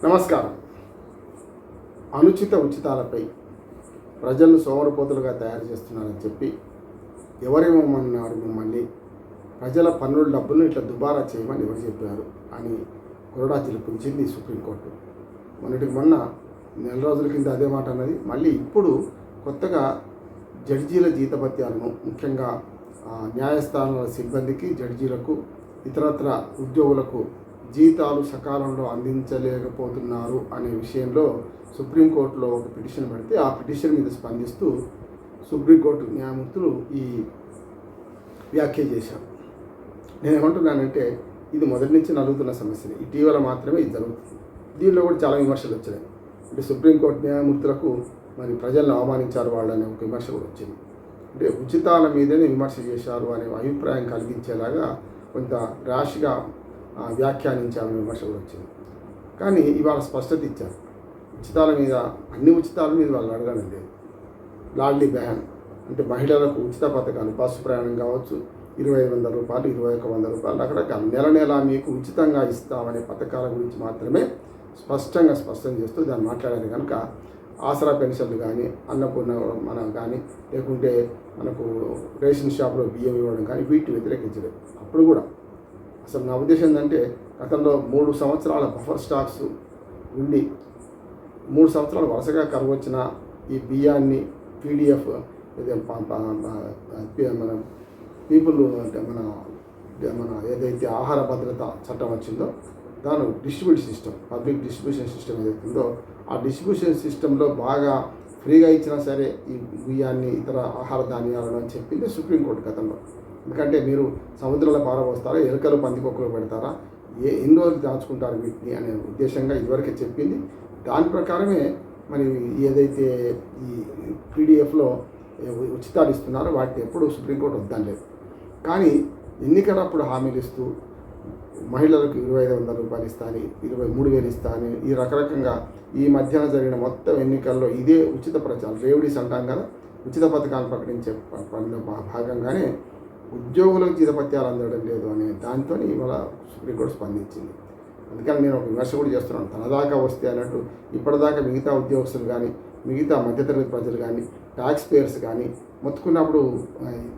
నమస్కారం. అనుచిత ఉచితాలపై ప్రజలను సోమరపోతులుగా తయారు చేస్తున్నారని చెప్పి ఎవరేమన్నారు మిమ్మల్ని ప్రజల పన్నుల డబ్బులను ఇట్లా దుబారా చేయమని ఎవరు చెప్పారు అని కొరడా పిలిపించింది సుప్రీంకోర్టు. మొన్నటికి మొన్న నెల రోజుల కింద అదే మాట అన్నది. మళ్ళీ ఇప్పుడు కొత్తగా జడ్జీల జీతభత్యాలను ముఖ్యంగా ఆ, న్యాయస్థానాల సిబ్బందికి జడ్జీలకు ఇతరత్ర ఉద్యోగులకు జీతాలు సకాలంలో అందించలేకపోతున్నారు అనే విషయంలో సుప్రీంకోర్టులో ఒక పిటిషన్ పెడితే ఆ పిటిషన్ మీద స్పందిస్తూ సుప్రీంకోర్టు న్యాయమూర్తులు ఈ వ్యాఖ్య చేశారు. నేనేమంటున్నానంటే ఇది మొదటి నుంచి నలుగుతున్న సమస్యనే ఇటీవల మాత్రమే ఇది జరుగుతుంది. దీనిలో కూడా చాలా విమర్శలు వచ్చినాయి. అంటే సుప్రీంకోర్టు న్యాయమూర్తులకు మరి ప్రజలను అవమానించారు వాళ్ళనే ఒక విమర్శ కూడా వచ్చింది. అంటే ఉచితాల మీదనే విమర్శ చేశారు అనే అభిప్రాయం కలిగించేలాగా కొంత ర్యాష్గా వ్యాఖ్యానించాలని విమర్శ కూడా వచ్చింది. కానీ ఇవాళ స్పష్టత ఇచ్చారు. ఉచితాల మీద అన్ని ఉచితాల మీద వాళ్ళు అడగడం లేదు. లాడ్లీ బెహన్ అంటే మహిళలకు ఉచిత పథకాలు బస్సు ప్రయాణం కావచ్చు ఇరవై ఐదు వందల రూపాయలు ఇరవై ఒక వంద రూపాయలు రకరకాల నెల నెల మీకు ఉచితంగా ఇస్తామనే పథకాల గురించి మాత్రమే స్పష్టంగా స్పష్టం చేస్తూ దాన్ని మాట్లాడాలి కనుక ఆసరా పెన్షన్లు కానీ అన్నపూర్ణ మనం కానీ లేకుంటే మనకు రేషన్ షాప్లో బియ్యం ఇవ్వడం కానీ వీటిని వ్యతిరేకించలేదు. అప్పుడు కూడా అసలు నా ఉద్దేశం ఏంటంటే గతంలో మూడు సంవత్సరాల బఫర్ స్టాక్స్ ఉండి మూడు సంవత్సరాలు వరుసగా కరువు వచ్చిన ఈ బియ్యాన్ని పీడిఎఫ్ మన పీపుల్ అంటే మన మన ఏదైతే ఆహార భద్రత చట్టం వచ్చిందో దాని distribution system public distribution system ఏదైతే ఉందో ఆ డిస్ట్రిబ్యూషన్ సిస్టంలో బాగా ఫ్రీగా ఇచ్చినా సరే ఈ బియ్యాన్ని ఇతర ఆహార ధాన్యాలను అని చెప్పింది సుప్రీంకోర్టు గతంలో. ఎందుకంటే మీరు సముద్రంలో పారబోస్తారా? ఎలుకలు పందికొక్కలు పెడతారా? ఏ ఎన్ని రోజులు దాచుకుంటారు వీటిని అనే ఉద్దేశంగా ఇదివరకే చెప్పింది. దాని ప్రకారమే మరి ఏదైతే ఈ పీడిఎఫ్లో ఉచితాలు ఇస్తున్నారో వాటిని ఎప్పుడు సుప్రీంకోర్టు వద్దనలేదు. కానీ ఎన్నికలప్పుడు హామీలు ఇస్తూ మహిళలకు ఇరవై ఐదు వందల రూపాయలు ఇస్తాను ఇరవై మూడు వేలు ఇస్తాను ఈ రకరకంగా ఈ మధ్యన జరిగిన మొత్తం ఎన్నికల్లో ఇదే ఉచిత ప్రచారం. రేవడీస్ అంటాం కదా ఉచిత పథకాలు ప్రకటించే పనిలో భాగంగానే ఉద్యోగులకు జీతపత్యాలు అందడం లేదు అనే దాంతో ఇవాళ సుప్రీంకోర్టు స్పందించింది. అందుకని నేను ఒక విమర్శ కూడా చేస్తున్నాను. తన దాకా వస్తే అన్నట్టు ఇప్పటిదాకా మిగతా ఉద్యోగస్తులు కానీ మిగతా మధ్యతరగతి ప్రజలు కానీ ట్యాక్స్ పేయర్స్ కానీ మొత్తుకున్నప్పుడు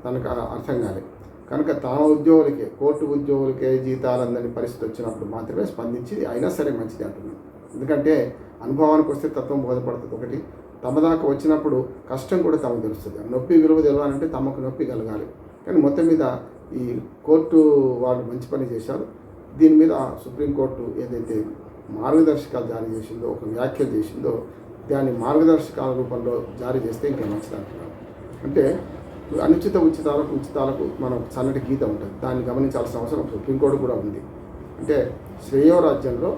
తనకు అర్థం కాలేదు కనుక తన ఉద్యోగులకే కోర్టు ఉద్యోగులకే జీతాలు అందని పరిస్థితి వచ్చినప్పుడు మాత్రమే స్పందించి అయినా సరే మంచిది అంటున్నాను. ఎందుకంటే అనుభవానికి వస్తే తత్వం బోధపడుతుంది ఒకటి. తమ దాకా వచ్చినప్పుడు కష్టం కూడా తమకు తెలుస్తుంది. నొప్పి విలువ తెలవాలంటే తమకు నొప్పి కలగాలి. కానీ మొత్తం మీద ఈ కోర్టు వాళ్ళు మంచి పని చేశారు. దీని మీద సుప్రీంకోర్టు ఏదైతే మార్గదర్శకాలు జారీ చేసిందో ఒక వ్యాఖ్యలు చేసిందో దాన్ని మార్గదర్శకాల రూపంలో జారీ చేస్తే ఇంకా మంచిది అంటున్నాను అంటే అనుచిత ఉచితాలకు ఉచితాలకు మనం సన్నటి గీత ఉంటుంది. దాన్ని గమనించాల్సిన అవసరం సుప్రీంకోర్టు కూడా ఉంది. అంటే శ్రేయోరాజ్యంలో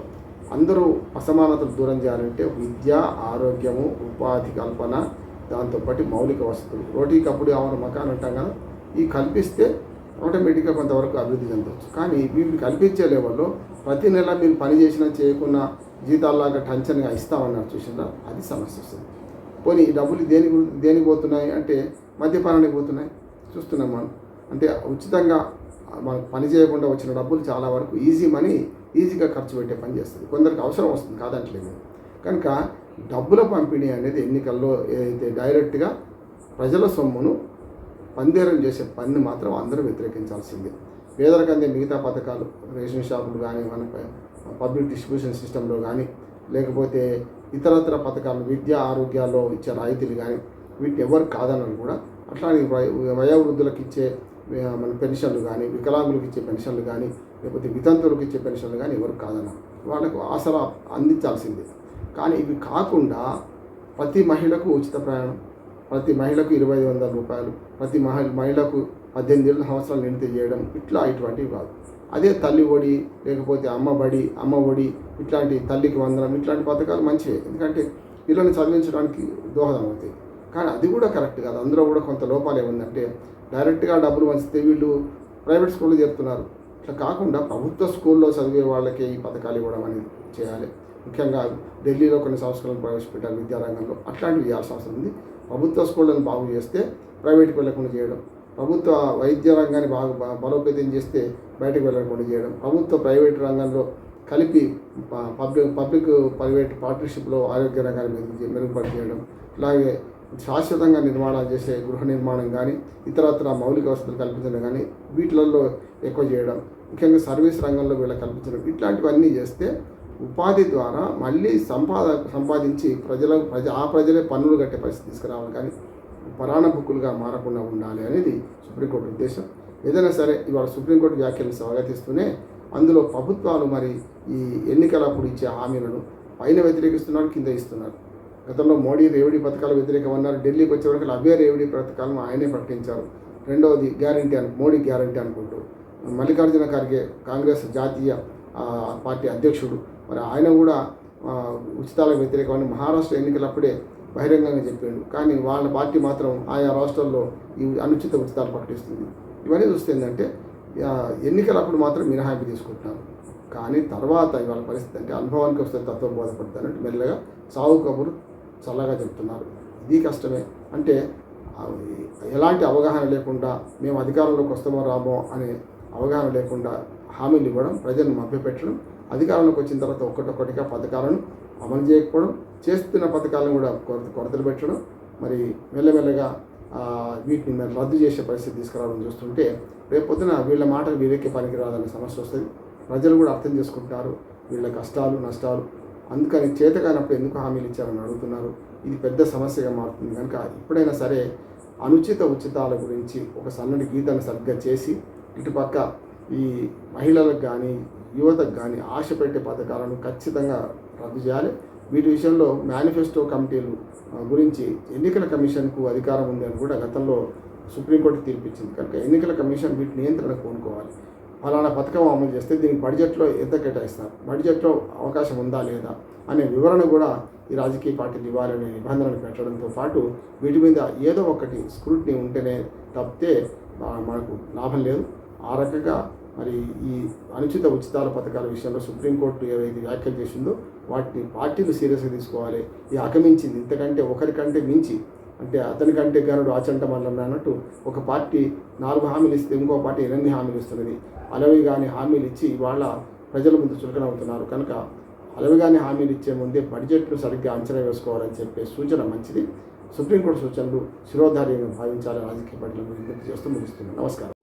అందరూ అసమానతలు దూరం చేయాలంటే విద్య ఆరోగ్యము ఉపాధి కల్పన దాంతోపాటు మౌలిక వసతులు. రోటీ కప్పుడు అవన మకాన్ అంటాం కదా? ఈ కల్పిస్తే ఆటోమేటిక్గా కొంతవరకు అభివృద్ధి చెందవచ్చు కానీ వీటిని కల్పించే లెవెల్లో ప్రతి నెల మీరు పని చేసినా చేయకున్నా జీతాల్లాగా టంచన్గా ఇస్తామన్నారు చూసిందా అది సమస్య వస్తుంది. పోనీ ఈ డబ్బులు దేని దేనికి పోతున్నాయి? అంటే మద్యపానానికి పోతున్నాయి. చూస్తున్నాం మనం. అంటే ఉచితంగా మనం పని చేయకుండా వచ్చిన డబ్బులు చాలా వరకు ఈజీ మనీ ఈజీగా ఖర్చు పెట్టే పని చేస్తుంది. కొందరికి అవసరం వస్తుంది కాదంటలేదు. కనుక డబ్బుల పంపిణీ అనేది ఎన్నికల్లో ఏదైతే డైరెక్ట్గా ప్రజల సొమ్మును పందేరం చేసే పనిని మాత్రం అందరూ వ్యతిరేకించాల్సిందే. పేదరికందే మిగతా పథకాలు రేషన్ షాపులు కానీ మన పబ్లిక్ డిస్ట్రిబ్యూషన్ సిస్టంలో కానీ లేకపోతే ఇతరత్ర పథకాలు విద్య ఆరోగ్యాల్లో ఇచ్చే రాయితీలు కానీ వీటిని ఎవరు కాదనని కూడా. అట్లానే వయోవృద్ధులకు ఇచ్చే మన పెన్షన్లు కానీ వికలాంగులకు ఇచ్చే పెన్షన్లు కానీ లేకపోతే వితంతువులకు ఇచ్చే పెన్షన్లు కానీ ఎవరు కాదన వాళ్ళకు ఆసరా అందించాల్సిందే. కానీ ఇవి కాకుండా ప్రతి మహిళకు ఉచిత ప్రయాణం ప్రతి మహిళకు ఇరవై ఐదు వందల రూపాయలు ప్రతి మహి మహిళకు పద్దెనిమిది ఏళ్ళ సంవత్సరాలు నిండితే చేయడం ఇట్లా ఇటువంటివి కాదు. అదే తల్లి ఒడి లేకపోతే అమ్మ బడి అమ్మ ఒడి ఇట్లాంటి తల్లికి వందనం ఇట్లాంటి పథకాలు మంచివే. ఎందుకంటే పిల్లల్ని చదివించడానికి దోహదం అవుతాయి కానీ అది కూడా కరెక్ట్ కాదు. అందులో కూడా కొంత లోపాలు ఏముందంటే డైరెక్ట్గా డబ్బులు పంచితే వీళ్ళు ప్రైవేట్ స్కూల్లో చేరుతున్నారు. ఇట్లా కాకుండా ప్రభుత్వ స్కూల్లో చదివే వాళ్ళకే ఈ పథకాలు ఇవ్వడం అనేది చేయాలి. ముఖ్యంగా ఢిల్లీలో కొన్ని సంస్కరణలు ప్రవేశపెట్టారు విద్యారంగంలో. అట్లాంటివి చేయాల్సిన అవసరం ఉంది. ప్రభుత్వ స్కూళ్ళను బాగు చేస్తే ప్రైవేట్కి వెళ్ళకుండా చేయడం. ప్రభుత్వ వైద్య రంగాన్ని బాగా బలోపేతం చేస్తే బయటకు వెళ్ళకుండా చేయడం. ప్రభుత్వ ప్రైవేట్ రంగంలో కలిపి పబ్లిక్ పబ్లిక్ ప్రైవేట్ పార్ట్నర్షిప్లో ఆరోగ్య రంగాన్ని మెరుగు మెరుగుపరిచేయడం అలాగే శాశ్వతంగా నిర్మాణాలు చేసే గృహ నిర్మాణం కానీ ఇతరత్ర మౌలిక వసతులు కల్పించడం కానీ వీటిలలో ఎక్కువ చేయడం. ముఖ్యంగా సర్వీస్ రంగంలో వీళ్ళకి కల్పించడం. ఇట్లాంటివన్నీ చేస్తే ఉపాధి ద్వారా మళ్ళీ సంపాద సంపాదించి ప్రజలకు ప్రజ ఆ ప్రజలే పన్నులు కట్టే పరిస్థితి తీసుకురావాలి. కానీ పరాణ బుక్కులుగా మారకుండా ఉండాలి అనేది సుప్రీంకోర్టు ఉద్దేశం. ఏదైనా సరే ఇవాళ సుప్రీంకోర్టు వ్యాఖ్యలను స్వాగతిస్తూనే అందులో ప్రభుత్వాలు మరి ఈ ఎన్నికలప్పుడు ఇచ్చే హామీలను పైన వ్యతిరేకిస్తున్నారు కింద ఇస్తున్నారు. గతంలో మోడీ రేవడి పథకాలు వ్యతిరేకం అన్నారు. ఢిల్లీకి వచ్చేవరకు అవే రేవడి పథకాలను ఆయనే ప్రకటించారు. రెండవది గ్యారంటీ అను మోడీ గ్యారంటీ అనుకుంటూ. మల్లికార్జున ఖర్గే కాంగ్రెస్ జాతీయ పార్టీ అధ్యక్షుడు. మరి ఆయన కూడా ఉచితాల ఉచితాలకు వ్యతిరేకమని మహారాష్ట్ర ఎన్నికలప్పుడే బహిరంగంగా చెప్పాడు. కానీ వాళ్ళ పార్టీ మాత్రం ఆయా రాష్ట్రాల్లో ఈ అనుచిత ఉచితాలు ప్రకటిస్తుంది. ఇవన్నీ చూస్తే ఏంటంటే ఎన్నికలప్పుడు మాత్రం మినహాయింపు తీసుకుంటున్నారు. కానీ తర్వాత ఇవాళ పరిస్థితి అంటే అనుభవానికి వస్తే తత్వం బోధపడతానంటే మెల్లగా సాగు కబురు చల్లగా చెప్తున్నారు. ఇది కష్టమే. అంటే ఎలాంటి అవగాహన లేకుండా మేము అధికారంలోకి వస్తామో రామో అనే అవగాహన లేకుండా హామీలు ఇవ్వడం ప్రజలను మభ్యపెట్టడం అధికారంలోకి వచ్చిన తర్వాత ఒక్కటొక్కటిగా పథకాలను అమలు చేయకపోవడం చేస్తున్న పథకాలను కూడా కొరత కొరతలు పెట్టడం మరి మెల్లమెల్లగా వీటిని మరి రద్దు చేసే పరిస్థితి తీసుకురావడం చూస్తుంటే రేపొద్దున వీళ్ళ మాటలు వీళ్ళకి పనికిరాదనే సమస్య వస్తుంది. ప్రజలు కూడా అర్థం చేసుకుంటారు వీళ్ళ కష్టాలు నష్టాలు. అందుకని చేతకానప్పుడు ఎందుకు హామీలు ఇచ్చారని అడుగుతున్నారు. ఇది పెద్ద సమస్యగా మారుతుంది. కనుక ఎప్పుడైనా సరే అనుచిత ఉచితాల గురించి ఒక సన్నటి గీతను సరిగ్గా చేసి ఇటుపక్క ఈ మహిళలకు కానీ యువతకు కానీ ఆశ పెట్టే పథకాలను ఖచ్చితంగా రద్దు చేయాలి. వీటి విషయంలో మేనిఫెస్టో కమిటీలు గురించి ఎన్నికల కమిషన్కు అధికారం ఉంది అని కూడా గతంలో సుప్రీంకోర్టు తీర్పిచ్చింది. కనుక ఎన్నికల కమిషన్ వీటి నియంత్రణ కోనుకోవాలి ఫలానా పథకం అమలు చేస్తే దీనికి బడ్జెట్లో ఎంత కేటాయిస్తారు? బడ్జెట్లో అవకాశం ఉందా లేదా? అనే వివరణ కూడా ఈ రాజకీయ పార్టీలు ఇవ్వాలనే నిబంధనలు పెట్టడంతో పాటు వీటి మీద ఏదో ఒకటి స్క్రూట్ని ఉంటేనే తప్పితే మనకు లాభం లేదు. ఆ రకంగా మరి ఈ అనుచిత ఉచితాల పథకాల విషయంలో సుప్రీంకోర్టు ఏవైతే వ్యాఖ్యలు చేసిందో వాటిని పార్టీలు సీరియస్గా తీసుకోవాలి. ఈ అకమించింది ఇంతకంటే ఒకరికంటే మించి అంటే అతనికంటే గనుడు ఆచంట మల్లన్న అన్నట్టు ఒక పార్టీ నాలుగు హామీలు ఇస్తే ఇంకో పార్టీ ఎనిమిది హామీలు ఇస్తున్నది. అలవి కానీ హామీలు ఇచ్చి ఇవాళ ప్రజల ముందు చులకనవుతున్నారు. కనుక అలవి కానీ హామీలు ఇచ్చే ముందే బడ్జెట్ను సరిగ్గా అంచనా వేసుకోవాలని చెప్పే సూచన మంచిది. సుప్రీంకోర్టు సూచనలు శిరోధార్యంగా భావించాలని రాజకీయ పార్టీలను విజ్ఞప్తి చేస్తూ ముగిస్తున్నాను. నమస్కారం.